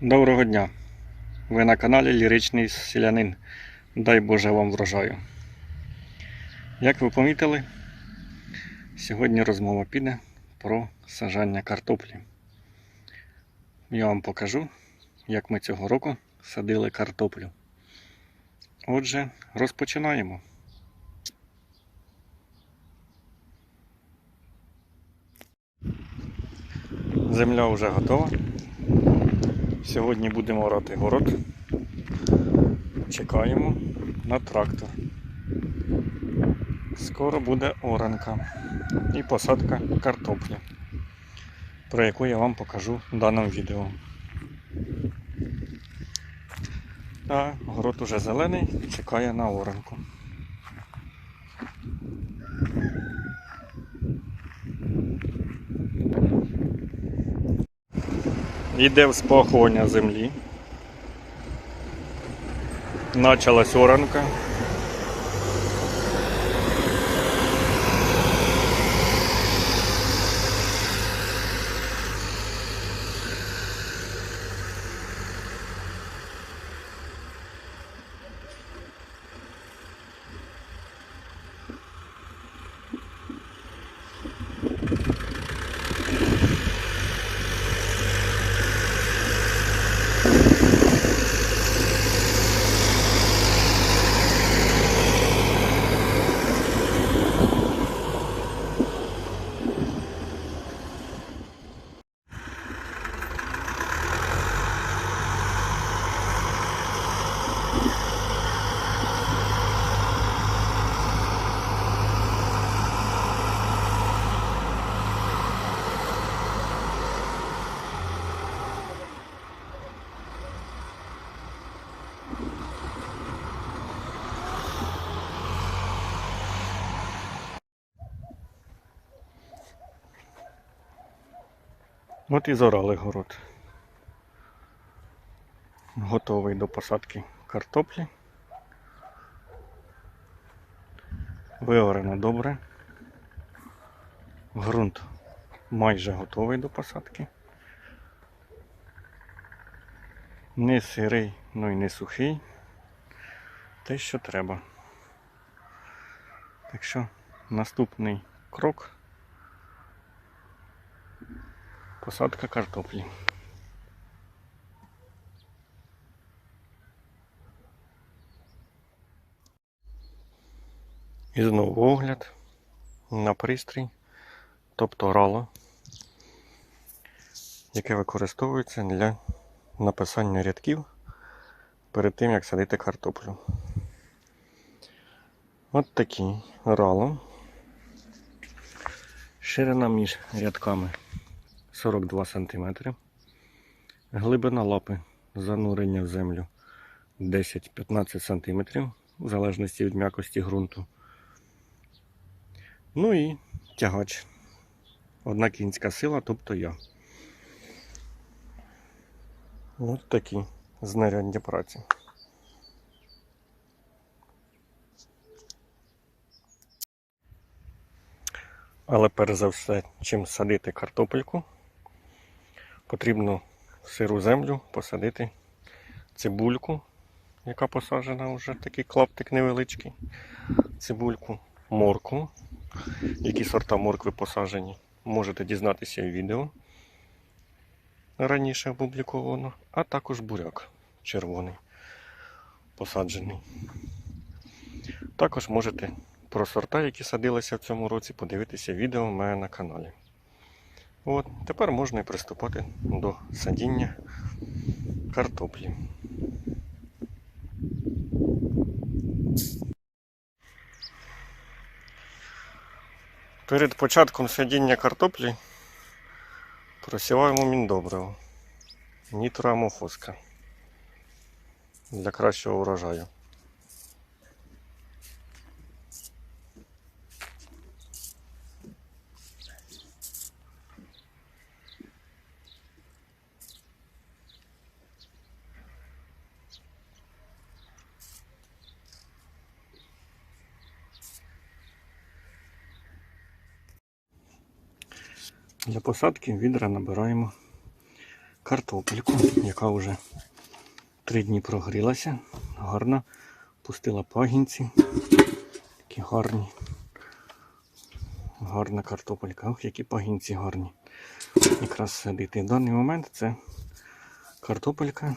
Доброго дня! Ви на каналі Ліричний Селянин. Дай Боже вам врожаю. Як ви помітили, сьогодні розмова піде про саджання картоплі. Я вам покажу, як ми цього року садили картоплю. Отже, розпочинаємо. Земля вже готова. Сьогодні будемо орати город. Чекаємо на трактор. Скоро буде оранка і посадка картоплі, про яку я вам покажу в даному відео. А город уже зелений, чекає на оранку. Йде вспахування землі. Началась оранка. От і зорали город. Готовий до посадки картоплі. Виорено добре. Грунт майже готовий до посадки. Не сирий, ну і не сухий. Те, що треба. Так що наступний крок посадка картоплі. І знову огляд на пристрій, тобто рало, яке використовується для написання рядків перед тим, як садити картоплю. От такий рало. Ширина між рядками 42 см. Глибина лапи занурення в землю 10-15 см, в залежності від м'якості ґрунту. Ну і тягач. Одна кінська сила, тобто я. Ось такі знаряддя праці. Але перш за все, чим садити картопельку, потрібно сиру землю посадити цибульку, яка посаджена вже такий клаптик невеличкий. Цибульку, моркву. Які сорта моркви посаджені, можете дізнатися в відео. Раніше опубліковано, а також буряк червоний посаджений. Також можете про сорта, які садилися в цьому році, подивитися відео в мене на каналі. От, тепер можна і приступати до садіння картоплі. Перед початком садіння картоплі просіваємо міндобриво нітроамофоска для кращого урожаю. Для посадки відра набираємо картопельку, яка вже три дні прогрілася. Гарно пустила пагінці. Такі гарні. Гарна картопелька. Ох, які пагінці гарні. Якраз садити. В даний момент це картопелька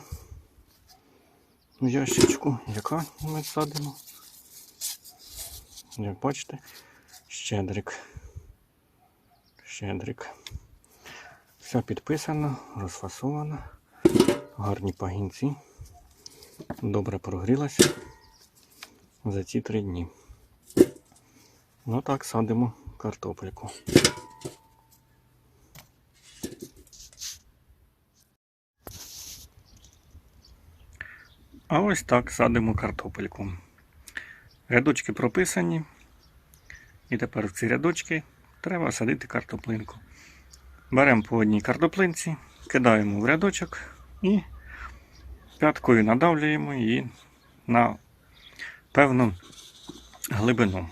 в ящичку, яка ми садимо. Як бачите, щедрик. Щедрик. Все підписано, розфасовано. Гарні пагінці. Добре прогрілася за ці три дні. Ну так, садимо картопельку. А ось так садимо картопельку. Рядочки прописані. І тепер в ці рядочки треба садити картоплинку. Беремо по одній картоплинці, кидаємо в рядочок і п'яткою надавлюємо її на певну глибину.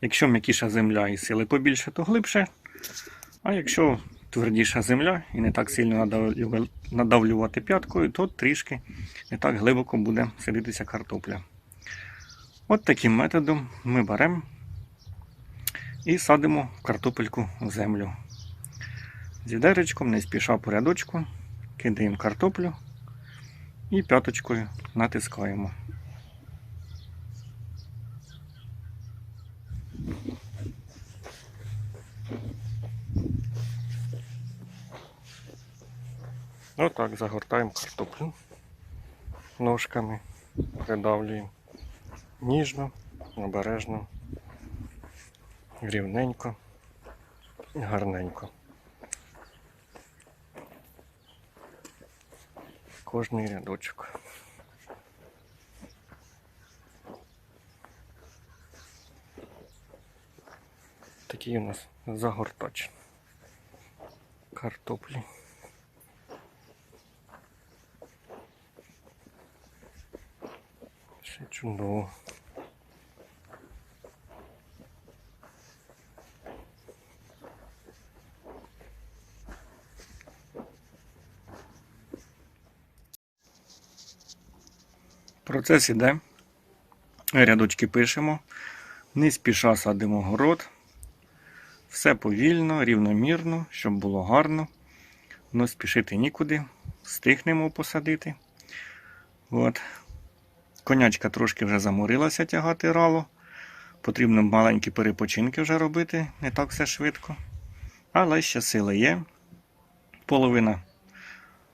Якщо м'якіша земля і сили побільше, то глибше. А якщо твердіша земля і не так сильно надавлювати п'яткою, то трішки не так глибоко буде сидитися картопля. От таким методом ми беремо і садимо картопельку в землю. З відеречком, не спіша по рядочку, кидаємо картоплю і п'яточкою натискаємо. Отак загортаємо картоплю ножками, придавлюємо ніжно, обережно, рівненько, гарненько. Кожний рядочок. Такий у нас загортач картоплі. Ще чудово. Процес іде. Рядочки пишемо. Не спіша садимо город. Все повільно, рівномірно, щоб було гарно. Но спішити нікуди. Встигнемо посадити. От. Конячка трошки вже заморилася тягати рало. Потрібно маленькі перепочинки вже робити, не так все швидко. Але ще сили є. Половина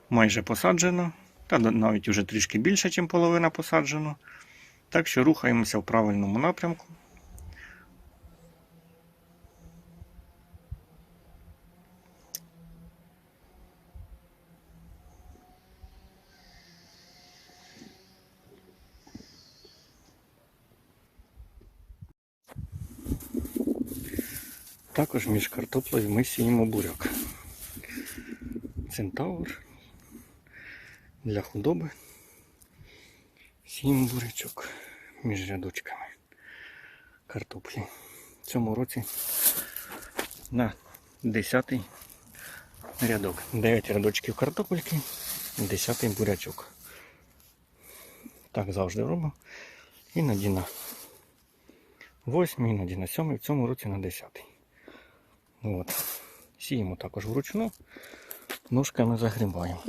майже посаджена, та навіть вже трішки більше, ніж половина посаджена. Так що рухаємося в правильному напрямку. Також між картоплею ми сіємо буряк. Центавр для худоби. Сіємо бурячок між рядочками картоплі. В цьому році на 10 рядок. 9 рядочків картопельки, 10 бурячок. Так завжди робимо. Іноді на 8, іноді на 7, в цьому році на 10. От. Сіємо також вручну, ножками загрібаємо.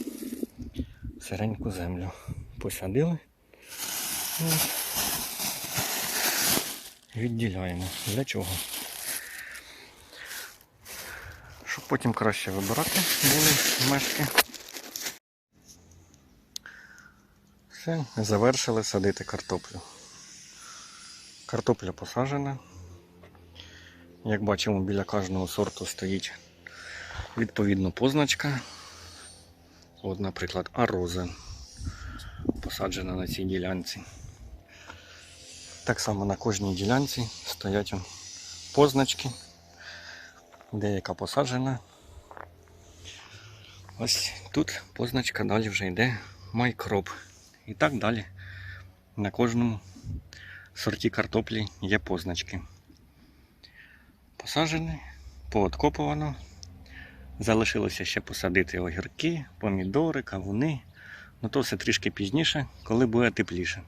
Сиреньку землю посадили. От. Відділяємо. Для чого? Щоб потім краще вибирати були мешки. Все, завершили садити картоплю. Картопля посаджена. Як бачимо, біля кожного сорту стоїть відповідно позначка. От, наприклад, ароза посаджена на цій ділянці. Так само на кожній ділянці стоять позначки, деяка посаджена. Ось тут позначка далі вже йде майкроп. І так далі. На кожному сорті картоплі є позначки. Посаджене, пооткопувано, Залишилося ще посадити огірки, помідори, кавуни. Ну то все трішки пізніше, коли буде тепліше.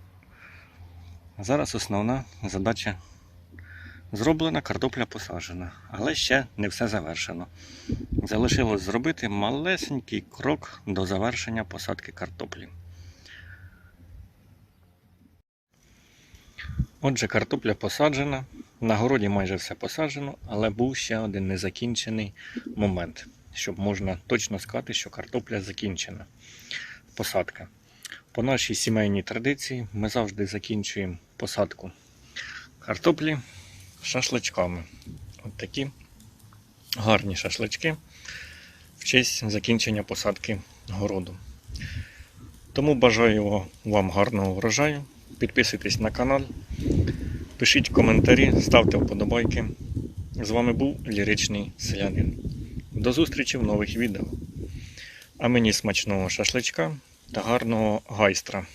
Зараз основна задача зроблена, картопля посаджена, але ще не все завершено. Залишилось зробити малесенький крок до завершення посадки картоплі. Отже, картопля посаджена. На городі майже все посаджено, але був ще один незакінчений момент, щоб можна точно сказати, що картопля закінчена. Посадка. По нашій сімейній традиції ми завжди закінчуємо посадку картоплі шашличками. От такі гарні шашлички в честь закінчення посадки городу. Тому бажаю вам гарного врожаю. Підписуйтесь на канал, пишіть коментарі, ставте вподобайки. З вами був Ліричний Селянин. До зустрічі в нових відео. А мені смачного шашличка та гарного гайстра.